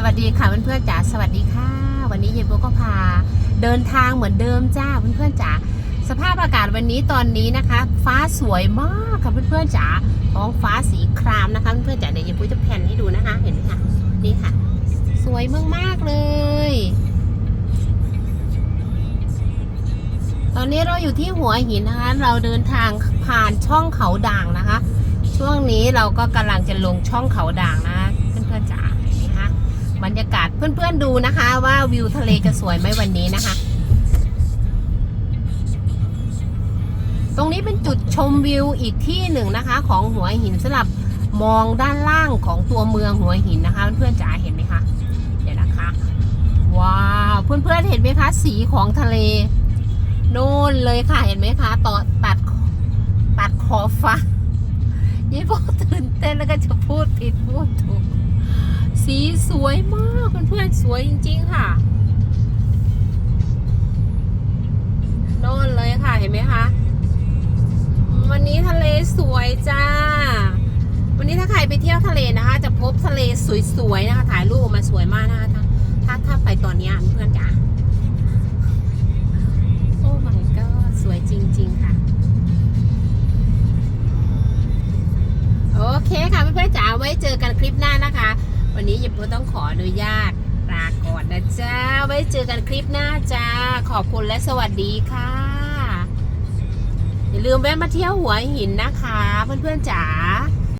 สวัสดีค่ะเพื่อนๆจ๋าสวัสดีค่ะ วันนี้เยโบก็พาเดินทางเหมือนเดิมจ้าเพื่อนๆจ๋าสภาพอากาศวันนี้ตอนนี้นะคะ ฟ้าสวยมากค่ะเพื่อนๆจ๋าท้องฟ้าสีครามนะคะเพื่อนๆจ๋าเดี๋ยวเยโบจะแผ่นให้ดูนะคะ เห็นไหมคะนี่ค่ะ สวยมากๆเลย ตอนนี้เราอยู่ที่หัวหินนะคะ เราเดินทางผ่านช่องเขาด่างนะคะ ช่วงนี้เราก็กำลังจะลงช่องเขาด่างนะเพื่อนๆจ๋าเห็นไหมคะ บรรยากาศเพื่อนๆดูนะคะ ว่าวิวทะเลจะสวยไหมวันนี้นะคะ ตรงนี้เป็นจุดชมวิวอีกที่หนึ่งนะคะ ของหัวหินสำหรับมองด้านล่างของตัวเมืองหัวหินนะคะ เพื่อนๆจ๋าเห็นไหมคะเดี๋ยวนะคะว้าวเพื่อนๆเห็นไหมคะ สีของทะเลโน่นเลยค่ะเห็นไหมคะต่อตัดตัดขอบฟ้ายี่พอตื่นเต้นแล้วก็จะพูดผิดพูดถูก สีสวยมากเพื่อนๆสวยจริง ๆ ค่ะน่นเลยค่ะเห็นไหมคะวันนี้ทะเลสวยจ้า วันนี้ถ้าใครไปเที่ยวทะเลนะคะ จะพบทะเลสวยๆนะคะ ถ่ายรูปออกมาสวยมากนะคะถ้าถ้าไปตอนนี้เพื่อนจ๋าโอ้ my god สวยจริง ๆ ค่ะโอเคค่ะเพื่อนๆจ๋าไว้เจอกันคลิปหน้านะคะ นี้ยิปโปต้องขออนุญาตลาก่อนนะจ้าไว้เจอกันคลิปหน้าจ้า ขอบคุณและสวัสดีค่ะ อย่าลืมแวะมาเที่ยวหัวหินนะคะ เพื่อนๆจ๋า